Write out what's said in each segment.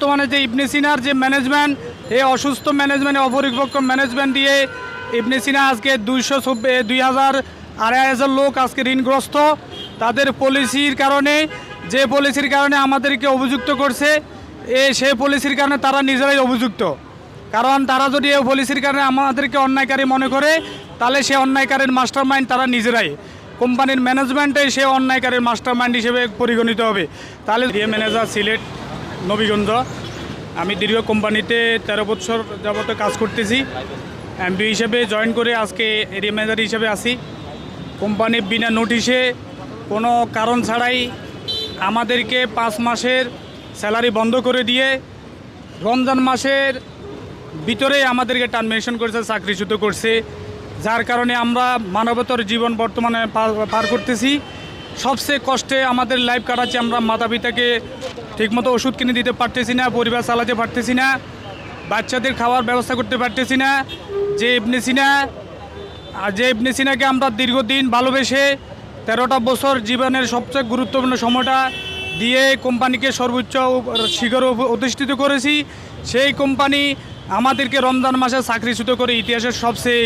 বর্তমানে যে ইবনে সিনার যে ম্যানেজমেন্ট এই অসুস্থ ম্যানেজমেন্ট অপরিপক্ষ ম্যানেজমেন্ট দিয়ে ইবনে সিনা আজকে দুইশো দুই হাজার আড়াই হাজার লোক আজকে ঋণগ্রস্ত। তাদের পলিসির কারণে, যে পলিসির কারণে আমাদেরকে অভিযুক্ত করছে, এ সে পলিসির কারণে তারা নিজেরাই অভিযুক্ত। কারণ তারা যদি এই পলিসির কারণে আমাদেরকে অন্যায়কারী মনে করে, তাহলে সে অন্যায়কারীর মাস্টার মাইন্ড তারা নিজেরাই। কোম্পানির ম্যানেজমেন্টে সে অন্যায়কারীর মাস্টার মাইন্ড হিসেবে পরিগণিত হবে। তাহলে ম্যানেজার সিলেট নবীগঞ্জ। আমি দীর্ঘ কোম্পানিতে তেরো বছর যাবত কাজ করতেছি। এমপি হিসেবে জয়েন করে আজকে এরিয়া ম্যানেজার হিসেবে আসি কোম্পানি বিনা নোটিশে কোনো কারণ ছাড়াই আমাদেরকে পাঁচ মাসের স্যালারি বন্ধ করে দিয়ে রমজান মাসের ভিতরেই আমাদেরকে টার্মিনেশন করেছে, চাকরিচ্যুত করছে। যার কারণে আমরা মানবতর জীবন বর্তমানে পার করতেছি। সবচেয়ে কষ্টে আমাদের লাইফ কাটাচ্ছি আমরা মাতা পিতাকে ঠিকমতো ওষুধ কিনে দিতে পারতেছি না, পরিবার চালাতে পারতেছি না, বাচ্চাদের খাওয়ার ব্যবস্থা করতে পারতেছি না যে ইবনে সিনা যে ইবনে সিনাকে আমরা দীর্ঘদিন ভালোবেসে তেরোটা বছর জীবনের সবচেয়ে গুরুত্বপূর্ণ সময়টা দিয়ে কোম্পানিকে সর্বোচ্চ শিখর অধিষ্ঠিত করেছি। সেই কোম্পানি আমাদেরকে রমজান মাসে চাকরিচ্যুত করে ইতিহাসের সবচেয়ে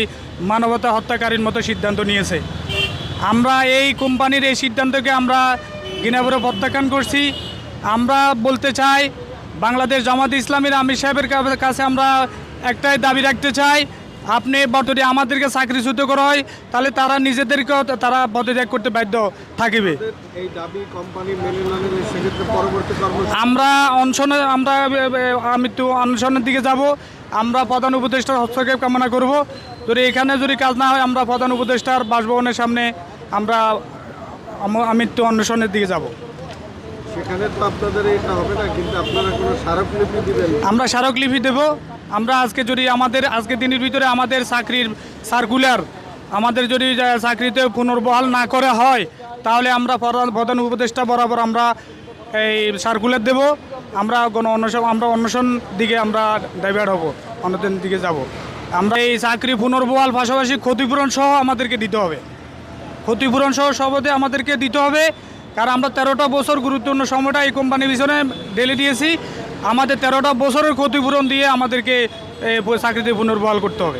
মানবতা হত্যাকারীর মতো সিদ্ধান্ত নিয়েছে। আমরা এই কোম্পানির এই সিদ্ধান্তকে আমরা গিনাবুরে প্রত্যাখ্যান করছি। আমরা বলতে চাই, বাংলাদেশ জামাত ইসলামের আমির সাহেবের কাছে আমরা একটাই দাবি রাখতে চাই আপনি যদি আমাদেরকে চাকরিচ্যুত করা হয় তাহলে তারা নিজেদেরকেও তারা পদত্যাগ করতে বাধ্য থাকিবে। আমরা অনশনে আমরা আমি তো অনশনের দিকে যাব। আমরা প্রধান উপদেষ্টার হস্তক্ষেপ কামনা করব। যদি এখানে যদি কাজ না হয় আমরা প্রধান উপদেষ্টার বাসভবনের সামনে আমরা আম- আমৃত্যু অন্বেষণের দিকে যাব। সেখানে তো আপনাদের এটা হবে না কিন্তু আপনারা কোনো স্মারকলিপি দিবেন আমরা স্মারকলিপি দেব। আমরা আজকে যদি আমাদের, আজকে দিনের ভিতরে আমাদের চাকরির সার্কুলার আমাদের যদি চাকরিতে পুনর্বহাল না করা হয়, তাহলে আমরা প্রধান উপদেষ্টা বরাবর আমরা এই সার্কুলার দেব। আমরা কোনো অন্বেষণ, আমরা অন্বেষণ দিকে আমরা ডাইভার্ট হব অন্যদের দিকে যাব। আমরা এই চাকরি পুনর্বহাল পাশাপাশি ক্ষতিপূরণ সহ আমাদেরকে দিতে হবে। ক্ষতিপূরণ সহ সবতে আমাদেরকে দিতে হবে। কারণ আমরা তেরোটা বছর গুরুত্বপূর্ণ সময়টা এই কোম্পানির পিছনে ঢেলে দিয়েছি। আমাদের তেরোটা বছরের ক্ষতিপূরণ দিয়ে আমাদেরকে চাকরিতে পুনর্বহাল করতে হবে।